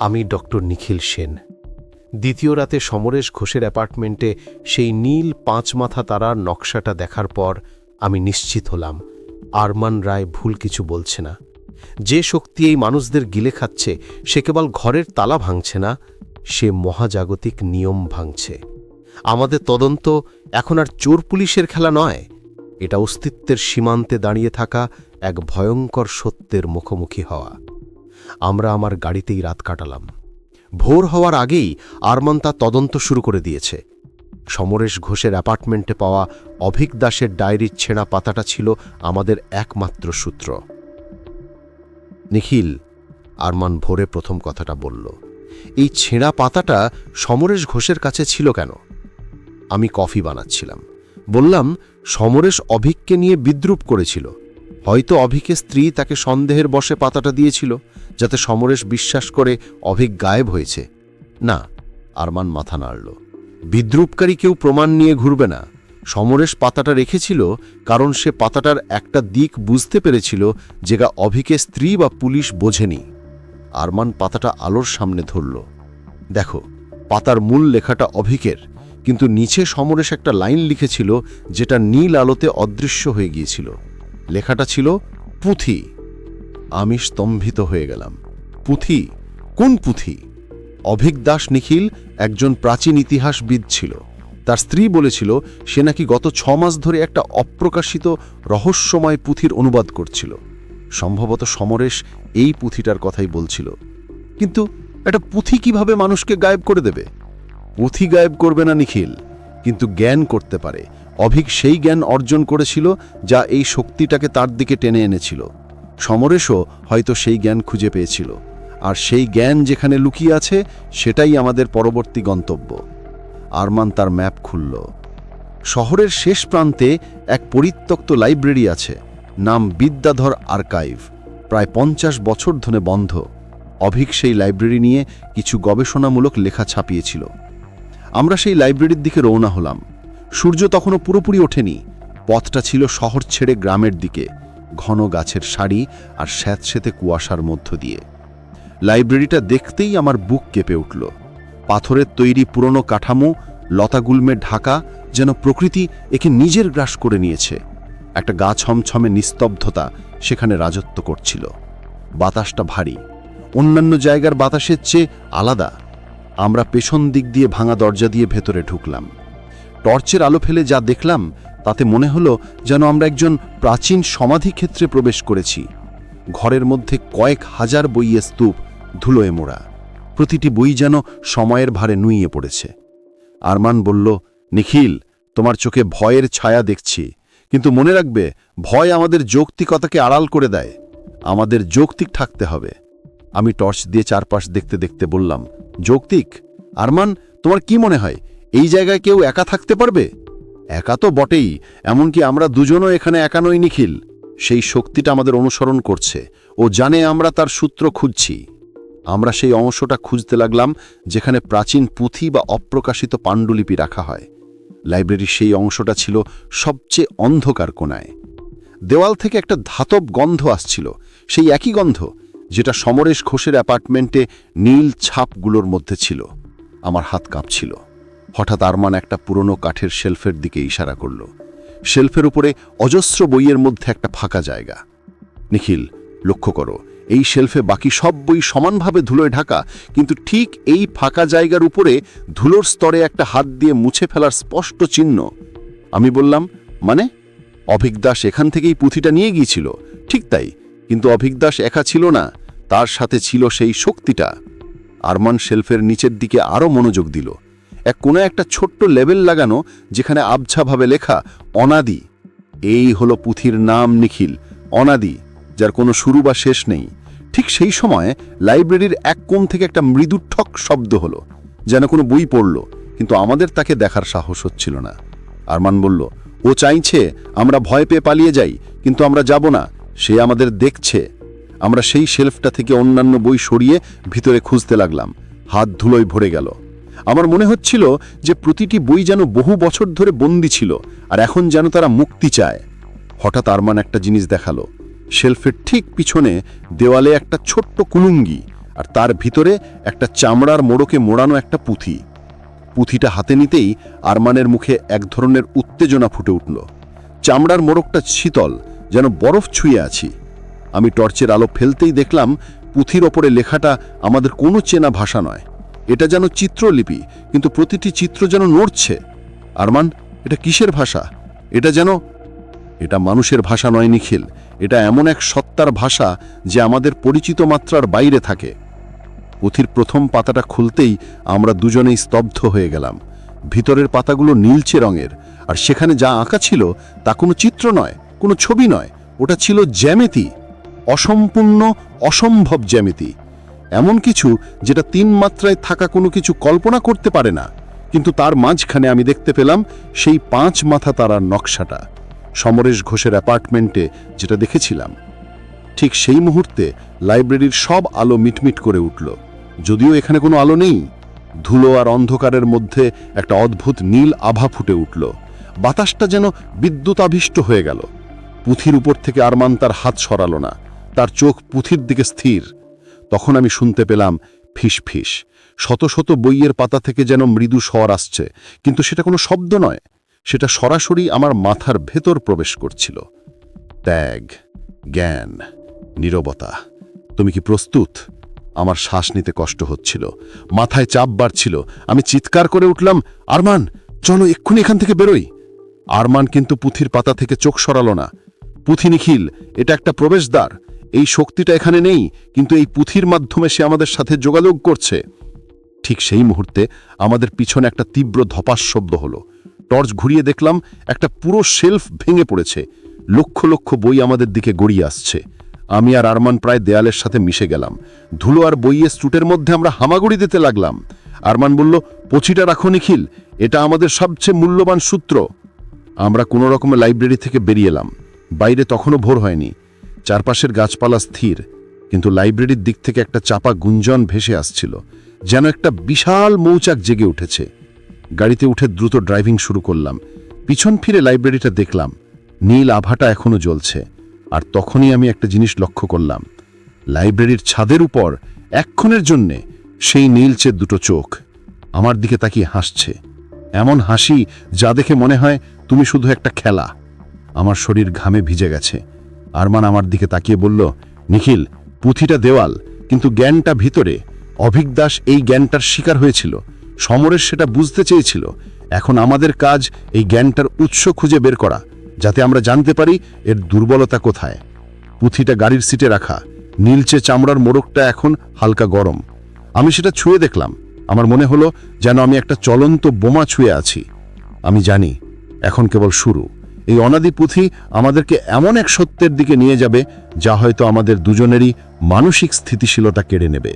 আমি ডক্টর নিখিল সেন। দ্বিতীয় রাতে সমরেশ ঘোষের অ্যাপার্টমেন্টে সেই নীল পাঁচ মাথা তারার নকশাটা দেখার পর আমি নিশ্চিত হলাম, আরমান রায় ভুল কিছু বলছে না। যে শক্তি এই মানুষদের গিলে খাচ্ছে, সে কেবল ঘরের তালা ভাঙছে না, সে মহাজাগতিক নিয়ম ভাঙছে। আমাদের তদন্ত এখন আর চোর পুলিশের খেলা নয়, এটা অস্তিত্বের সীমান্তে দাঁড়িয়ে থাকা এক ভয়ঙ্কর সত্যের মুখোমুখি হওয়া। আমরা আমার গাড়িতেই রাত কাটালাম। ভোর হওয়ার আগেই আরমান তা তদন্ত শুরু করে দিয়েছে। সমরেশ ঘোষের অ্যাপার্টমেন্টে পাওয়া অভিক দাসের ডায়েরির ছেঁড়া পাতাটা ছিল আমাদের একমাত্র সূত্র। নিখিল আরমান ভোরে প্রথম কথাটা বলল, এই ছেঁড়া পাতাটা সমরেশ ঘোষের কাছে ছিল কেন? আমি কফি বানাচ্ছিলাম। বললাম, সমরেশ অভিককে নিয়ে বিদ্রুপ করেছিল। হয়তো অভিকের স্ত্রী তাকে সন্দেহের বসে পাতাটা দিয়েছিল। যাতে সমরেশ বিশ্বাস করে অভিক গায়েব হয়েছে। না, আরমান মাথা নাড়ল। বিদ্রুপকারী কেউ প্রমাণ নিয়ে ঘুরবে না। সমরেশ পাতাটা রেখেছিল কারণ সে পাতাটার একটা দিক বুঝতে পেরেছিল যেটা অভিকে স্ত্রী বা পুলিশ বোঝেনি। আরমান পাতাটা আলোর সামনে ধরল। দেখো, পাতার মূল লেখাটা অভিকের, কিন্তু নিচে সমরেশ একটা লাইন লিখেছিল যেটা নীল আলোতে অদৃশ্য হয়ে গিয়েছিল। লেখাটা ছিল পুঁথি। আমি স্তম্ভিত হয়ে গেলাম। পুঁথি? কোন পুঁথি? অভিক দাস নিখিল একজন প্রাচীন ইতিহাসবিদ ছিল। তার স্ত্রী বলেছিল, সে নাকি গত ছ মাস ধরে একটা অপ্রকাশিত রহস্যময় পুঁথির অনুবাদ করছিল। সম্ভবত সমরেশ এই পুঁথিটার কথাই বলছিল। কিন্তু একটা পুঁথি কীভাবে মানুষকে গায়েব করে দেবে? পুঁথি গায়েব করবে না নিখিল, কিন্তু জ্ঞান করতে পারে। অভিক সেই জ্ঞান অর্জন করেছিল, যা এই শক্তিটাকে তার দিকে টেনে এনেছিল। সমরেশও হয়তো সেই জ্ঞান খুঁজে পেয়েছিল। আর সেই জ্ঞান যেখানে লুকিয়ে আছে, সেটাই আমাদের পরবর্তী গন্তব্য। আরমান তার ম্যাপ খুলল। শহরের শেষ প্রান্তে এক পরিত্যক্ত লাইব্রেরি আছে, নাম বিদ্যাধর আর্কাইভ। প্রায় পঞ্চাশ বছর ধরে বন্ধ। অভিক সেই লাইব্রেরি নিয়ে কিছু গবেষণামূলক লেখা ছাপিয়েছিল। আমরা সেই লাইব্রেরির দিকে রওনা হলাম। সূর্য তখনও পুরোপুরি ওঠেনি। পথটা ছিল শহর ছেড়ে গ্রামের দিকে। ঘন গাছের সারি আর স্যাঁতস্যাঁতে কুয়াশার মধ্য দিয়ে। লাইব্রেরিটা দেখতেই আমার বুক কেঁপে উঠল। পাথরের তৈরি পুরনো কাঠামো, লতাগুল্মে ঢাকা, যেন প্রকৃতি একে নিজের গ্রাস করে নিয়েছে। একটা গা ছমছমে নিস্তব্ধতা সেখানে রাজত্ব করছিল। বাতাসটা ভারী। অন্যান্য জায়গার বাতাসের চেয়ে আলাদা। আমরা পেছন দিক দিয়ে ভাঙা দরজা দিয়ে ভেতরে ঢুকলাম। টর্চের আলো ফেলে যা দেখলাম তাতে মনে হলো যেন আমরা একজন প্রাচীন সমাধি ক্ষেত্রে প্রবেশ করেছি। ঘরের মধ্যে কয়েক হাজার বইয়ের স্তূপ, ধুলোয় মোড়া। প্রতিটি বই যেন সময়ের ভারে নুইয়ে পড়েছে। আরমান বলল, নিখিল, তোমার চোখে ভয়ের ছায়া দেখছি, কিন্তু মনে রাখবে, ভয় আমাদের যৌক্তিকতাকে আড়াল করে দেয়। আমাদের যৌক্তিক থাকতে হবে। আমি টর্চ দিয়ে চারপাশ দেখতে দেখতে বললাম, যৌক্তিক? আরমান, তোমার কি মনে হয়, এই জায়গায় কেউ একা থাকতে পারবে? একা তো বটেই, এমনকি আমরা দুজনও এখানে একা নই নিখিল। সেই শক্তিটা আমাদের অনুসরণ করছে, ও জানে আমরা তার সূত্র খুঁজছি। আমরা সেই অংশটা খুঁজতে লাগলাম, যেখানে প্রাচীন পুঁথি বা অপ্রকাশিত পাণ্ডুলিপি রাখা হয়। লাইব্রেরির সেই অংশটা ছিল সবচেয়ে অন্ধকার কোনায় দেওয়াল থেকে একটা ধাতব গন্ধ আসছিল, সেই একই গন্ধ, যেটা সমরেশ ঘোষের অ্যাপার্টমেন্টে নীল ছাপগুলোর মধ্যে ছিল। আমার হাত কাঁপছিল। হঠাৎ আরমান একটা পুরনো কাঠের শেলফের দিকে ইশারা করল। শেলফের উপরে অজস্র বইয়ের মধ্যে একটা ফাঁকা জায়গা। নিখিল, লক্ষ্য করো, এই শেলফে বাকি সব বই সমানভাবে ধুলোয় ঢাকা, কিন্তু ঠিক এই ফাঁকা জায়গার উপরে ধুলোর স্তরে একটা হাত দিয়ে মুছে ফেলার স্পষ্ট চিহ্ন। আমি বললাম মানে? অভিকদাস এখান থেকেই পুঁথিটা নিয়ে গিয়েছিল। ঠিক তাই, কিন্তু অভিকদাস একা ছিল না, তার সাথে ছিল সেই শক্তিটা। আরমান শেলফের নিচের দিকে আরও মনোযোগ দিল। এক কোণে একটা ছোট্ট লেবেল লাগানো যেখানে আবছাভাবে লেখা অনাদি। এই হলো পুঁথির নাম নিখিল, অনাদি, যার কোনো শুরু বা শেষ নেই। ঠিক সেই সময় লাইব্রেরির এক কোণ থেকে একটা মৃদুঠক শব্দ হলো, যেন কোনো বই পড়ল, কিন্তু আমাদের তাকে দেখার সাহস হচ্ছিল না। আরমান বলল, ও চাইছে, আমরা ভয় পেয়ে পালিয়ে যাই, কিন্তু আমরা যাব না, সে আমাদের দেখছে। আমরা সেই শেলফটা থেকে অন্যান্য বই সরিয়ে ভিতরে খুঁজতে লাগলাম, হাত ধুলোয় ভরে গেল। আমার মনে হচ্ছিল যে প্রতিটি বই যেন বহু বছর ধরে বন্দি ছিল, আর এখন যেন তারা মুক্তি চায়। হঠাৎ আরমান একটা জিনিস দেখাল। শেলফের ঠিক পিছনে দেওয়ালে একটা ছোট্ট কুলুঙ্গি, আর তার ভিতরে একটা চামড়ার মোড়কে মোড়ানো একটা পুঁথি। পুঁথিটা হাতে নিতেই আরমানের মুখে এক ধরনের উত্তেজনা ফুটে উঠল। চামড়ার মোড়কটা শীতল, যেন বরফ ছুঁয়ে আছি। আমি টর্চের আলো ফেলতেই দেখলাম পুঁথির ওপরে লেখাটা আমাদের কোনো চেনা ভাষা নয়। এটা যেন চিত্রলিপি, কিন্তু প্রতিটি চিত্র যেন নড়ছে। আরমান, এটা কিসের ভাষা? এটা যেন, এটা মানুষের ভাষা নয় নিখিল, এটা এমন এক সত্তার ভাষা যে আমাদের পরিচিত মাত্রার বাইরে থাকে। পুঁথির প্রথম পাতাটা খুলতেই আমরা দুজনেই স্তব্ধ হয়ে গেলাম। ভিতরের পাতাগুলো নীলচে রঙের, আর সেখানে যা আঁকা ছিল তা কোনো চিত্র নয়, কোনো ছবি নয়, ওটা ছিল জ্যামিতি, অসম্পূর্ণ, অসম্ভব জ্যামিতি। এমন কিছু যেটা তিন মাত্রায় থাকা কোনো কিছু কল্পনা করতে পারে না। কিন্তু তার মাঝখানে আমি দেখতে পেলাম সেই পাঁচ মাথা তারার নকশাটা, সমরেশ ঘোষের অ্যাপার্টমেন্টে যেটা দেখেছিলাম। ঠিক সেই মুহূর্তে লাইব্রেরির সব আলো মিটমিট করে উঠল। যদিও এখানে কোনো আলো নেই, ধুলো আর অন্ধকারের মধ্যে একটা অদ্ভুত নীল আভা ফুটে উঠল। বাতাসটা যেন বিদ্যুতাভিষ্ট হয়ে গেল। পুঁথির উপর থেকে আরমান তার হাত সরালো না, তার চোখ পুঁথির দিকে স্থির। তখন আমি শুনতে পেলাম ফিস ফিস। শত শত বইয়ের পাতা থেকে যেন মৃদু স্বর আসছে, কিন্তু সেটা কোনো শব্দ নয়। সেটা সরাসরি আমার মাথার ভেতর প্রবেশ করছিল। ত্যাগ, জ্ঞান, নীরবতা। তুমি কি প্রস্তুত? আমার শ্বাস নিতে কষ্ট হচ্ছিল। মাথায় চাপ বাড়ছিল। আমি চিৎকার করে উঠলাম, আরমান, চলো এক্ষুনি এখান থেকে বেরোই। আরমান কিন্তু পুঁথির পাতা থেকে চোখ সরালো না। পুঁথি নিখিল, এটা একটা প্রবেশদ্বার। এই শক্তিটা এখানে নেই, কিন্তু এই পুঁথির মাধ্যমে সে আমাদের সাথে যোগাযোগ করছে। ঠিক সেই মুহূর্তে আমাদের পিছনে একটা তীব্র ধপাস শব্দ হলো। টর্চ ঘুরিয়ে দেখলাম একটা পুরো শেলফ ভেঙে পড়েছে। লক্ষ লক্ষ বই আমাদের দিকে গড়িয়ে আসছে। আমি আর আরমান প্রায় দেয়ালের সাথে মিশে গেলাম। ধুলো আর বইয়ের স্টুটের মধ্যে আমরা হামাগুড়ি দিতে লাগলাম। আরমান বলল, পচিটা রাখো নিখিল, এটা আমাদের সবচেয়ে মূল্যবান সূত্র। আমরা কোনো রকমে লাইব্রেরি থেকে বেরিয়ে এলাম। বাইরে তখনও ভোর হয়নি। চারপাশের গাছপালা স্থির, কিন্তু লাইব্রেরির দিক থেকে একটা চাপা গুঞ্জন ভেসে আসছিল, যেন একটা বিশাল মৌচাক জেগে উঠেছে। গাড়িতে উঠে দ্রুত ড্রাইভিং শুরু করলাম। পিছন ফিরে লাইব্রেরিটা দেখলাম। নীল আভাটা এখনও জ্বলছে, আর তখনই আমি একটা জিনিস লক্ষ্য করলাম। লাইব্রেরির ছাদের উপর, এক্ষণের জন্যে, সেই নীলচে দুটো চোখ। আমার দিকে তাকিয়ে হাসছে। এমন হাসি যা দেখে মনে হয় তুমি শুধু একটা খেলা। আমার শরীর ঘামে ভিজে গেছে। আরমান আমার দিকে তাকিয়ে বলল, নিখিল, পুঁথিটা দেওয়াল, কিন্তু জ্ঞানটা ভিতরে। অভিজ্ঞদাস এই জ্ঞানটার শিকার হয়েছিল। সমরেশ সেটা বুঝতে চেয়েছিল। এখন আমাদের কাজ এই জ্ঞানটার উৎস খুঁজে বের করা, যাতে আমরা জানতে পারি এর দুর্বলতা কোথায়। পুঁথিটা গাড়ির সিটে রাখা, নীলচে চামড়ার মোড়কটা এখন হালকা গরম। আমি সেটা ছুঁয়ে দেখলাম। আমার মনে হলো যেন আমি একটা চলন্ত বোমা ছুঁয়ে আছি। আমি জানি, এখন কেবল শুরু। এই অনাদি পুঁথি আমাদেরকে এমন এক সত্যের দিকে নিয়ে যাবে, যা হয়তো আমাদের দুজনেরই মানসিক স্থিতিশীলতা কেড়ে নেবে।